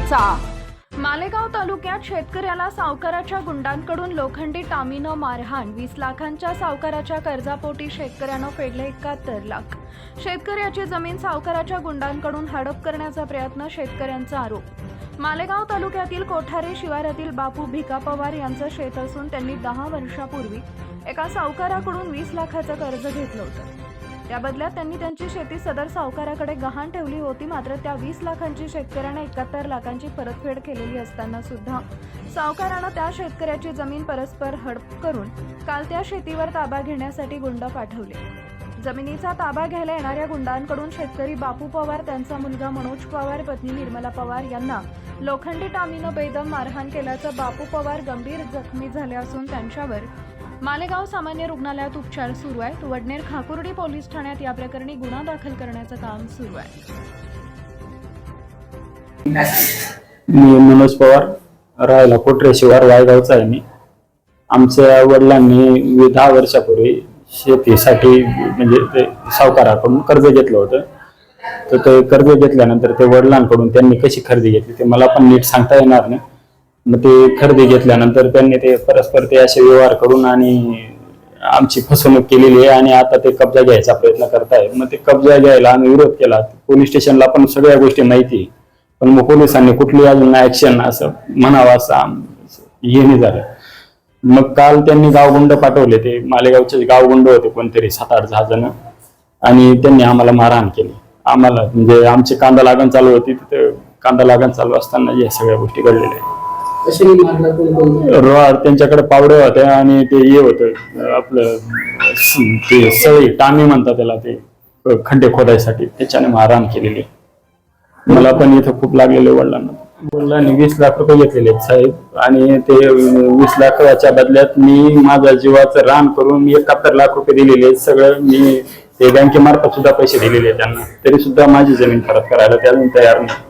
घडामोडींचा मालेगाव तालुक्यात शेतकऱ्याला सावकाराच्या गुंडांकडून लोखंडी टामीनं मारहाण. वीस लाखांच्या सावकाराच्या कर्जापोटी शेतकऱ्यानं फेडले एकाहत्तर लाख. शेतकऱ्याची जमीन सावकाराच्या गुंडांकडून हडप करण्याचा प्रयत्न शेतकऱ्यांचा आरोप. मालेगाव तालुक्यातील कोठारे शिवारातील बापू भिका पवार यांचं शेत असून त्यांनी दहा वर्षापूर्वी एका सावकाराकडून वीस लाखाचं कर्ज घेतलं होतं. त्या बदल्यात त्यांनी त्यांची शेती सदर सावकाराकडे गहाण ठेवली होती. मात्र त्या वीस लाखांची शेतकऱ्याने एकाहत्तर लाखांची परतफेड केलेली असताना सुद्धा सावकारानं त्या शेतकऱ्याची जमीन परस्पर हडप करून काल त्या शेतीवर ताबा घेण्यासाठी गुंड पाठवले. जमिनीचा ताबा घ्यायला येणाऱ्या गुंडांकडून शेतकरी बापू पवार त्यांचा मुलगा मनोज पवार पत्नी निर्मला पवार यांना लोखंडी टामीनं बेदम मारहाण केल्याचं बापू पवार गंभीर जखमी झाले असून त्यांच्यावर मालेगाव सामान्य रुग्णालयात उपचार सुरू आहेत. वडनेर खाकुर्डी पोलीस ठाण्यात या प्रकरणी गुन्हा दाखल करण्याचं काम सुरू आहे. मी मनोज पवार राहायला कोटरे शिवार वायगावचा आहे मी. आमच्या वडिलांनी दहा वर्षापूर्वी शेतीसाठी म्हणजे ते सावकाराकडून कर्ज घेतलं होतं. तर ते कर्ज घेतल्यानंतर ते वडिलांकडून त्यांनी कशी खरेदी घेतली ते मला पण नीट सांगता येणार नाही. मग ते खरेदी घेतल्यानंतर त्यांनी ते परस्पर ते असे व्यवहार करून आणि आमची फसवणूक केलेली आहे आणि आता ते कब्जा घ्यायचा प्रयत्न करताय मग ते कब्जा घ्यायला आम्ही विरोध केला. पोलीस स्टेशनला पण सगळ्या गोष्टी माहिती पण मग पोलिसांनी कुठली अजून ऍक्शन असं म्हणावं असं हे नाही झालं. मग काल त्यांनी गावगुंड पाठवले ते. मालेगावचे गावगुंड होते कोणतरी सात आठ दहा जण. आणि त्यांनी आम्हाला मारहाण केली. आम्हाला म्हणजे आमची कांदा लागण चालू होती. तिथे कांदा लागण चालू असताना या सगळ्या गोष्टी घडलेल्या आहेत. रोहार त्यांच्याकडे पावडे होते आणि ते हे होत आपलं ते सळी टामी म्हणतात त्याला ते खड्डे खोदायसाठी. त्याच्याने मारहाण केलेली. मला पण इथं खूप लागलेले वडिलांना. वडिलांनी वीस लाख रुपये घेतलेले आहेत साहेब. आणि ते वीस लाखाच्या बदल्यात मी माझ्या जीवाचं रान करून मी एकाहत्तर लाख रुपये दिलेले आहेत. सगळं मी ते बँकेमार्फत सुद्धा पैसे दिलेले आहेत त्यांना. तरी सुद्धा माझी जमीन परत करायला ते तयार नाही.